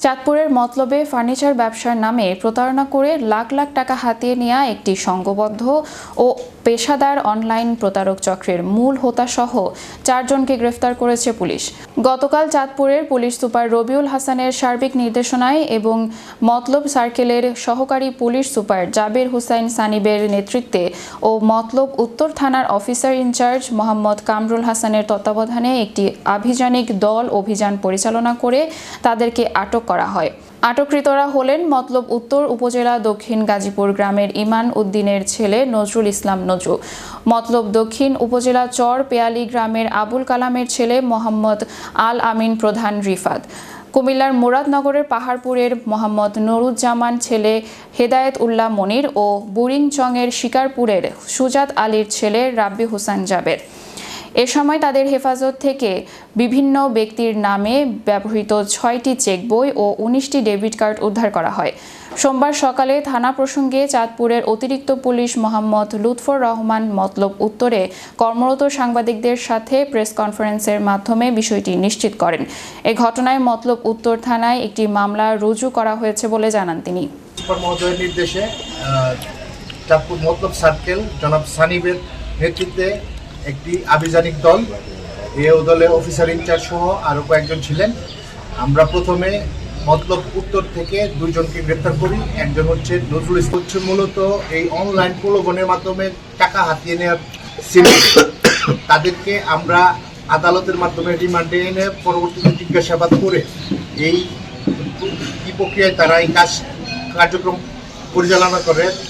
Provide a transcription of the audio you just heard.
চাঁদপুরের মতলবে ফার্নিচার ব্যবসার নামে প্রতারণা করে লাখ লাখ টাকা হাতিয়ে নেওয়া একটি সংঘবদ্ধ ও পেশাদার অনলাইন প্রতারক চক্রের মূল হোতাসহ চারজনকে গ্রেফতার করেছে পুলিশ। গতকাল চাঁদপুরের পুলিশ সুপার রবিউল হাসানের সার্বিক নির্দেশনায় এবং মতলব সার্কেলের সহকারী পুলিশ সুপার জাবের হুসাইন সানিবের নেতৃত্বে ও মতলব উত্তর থানার অফিসার ইনচার্জ মোহাম্মদ কামরুল হাসানের তত্ত্বাবধানে একটি আভিযানিক দল অভিযান পরিচালনা করে তাদেরকে আটক করা হয়। আটককৃতরা হলেন মতলব উত্তর উপজেলা দক্ষিণ গাজীপুর গ্রামের ইমান উদ্দিনের ছেলে নজরুল ইসলাম নজরু মতলব দক্ষিণ উপজেলা চর পেয়ালি গ্রামের আবুল কালামের ছেলে মোহাম্মদ আল আমিন প্রধান রিফাত। কুমিল্লার মুরাদনগরের পাহাড়পুরের মোহাম্মদ নুরুজ্জামান ছেলে হেদায়েত উল্লাহ মনির ও বুরিংচংয়ের শিকারপুরের সুজাত আলীর ছেলে রাব্বি হোসেন জাবের। এ সময় তাদের হেফাজত থেকে বিভিন্ন ব্যক্তির নামে ব্যবহৃত ছয়টি চেক বই ও উনিশটি ডেবিট কার্ড উদ্ধার করা হয়। সোমবার সকালে থানা প্রসঙ্গে চাঁদপুরের অতিরিক্ত পুলিশ মোহাম্মদ লুৎফর রহমান মতলব উত্তরে কর্মরত সাংবাদিকদের সাথে প্রেস কনফারেন্সের মাধ্যমে বিষয়টি নিশ্চিত করেন। এ ঘটনায় মতলব উত্তর থানায় একটি মামলা রুজু করা হয়েছে বলে জানান তিনি। নির্দেশে চাঁদপুর মতলব সার্কেল জনাব সানিবের নেতৃত্বে একটি আভিযানিক দল। এ দলে অফিসার ইনচার্জ সহ আরও কয়েকজন ছিলেন। আমরা প্রথমে মতলব উত্তর থেকে দুইজনকে গ্রেপ্তার করি। একজন হচ্ছে নজরুল হচ্ছে মূলত এই অনলাইন প্রলোভনের মাধ্যমে টাকা হাতিয়ে নেওয়ার সিনেমা তাদেরকে আমরা আদালতের মাধ্যমে রিমান্ডে এনে পরবর্তীতে জিজ্ঞাসাবাদ করে এই প্রক্রিয়ায় তারা এই কাজ কার্যক্রম পরিচালনা করে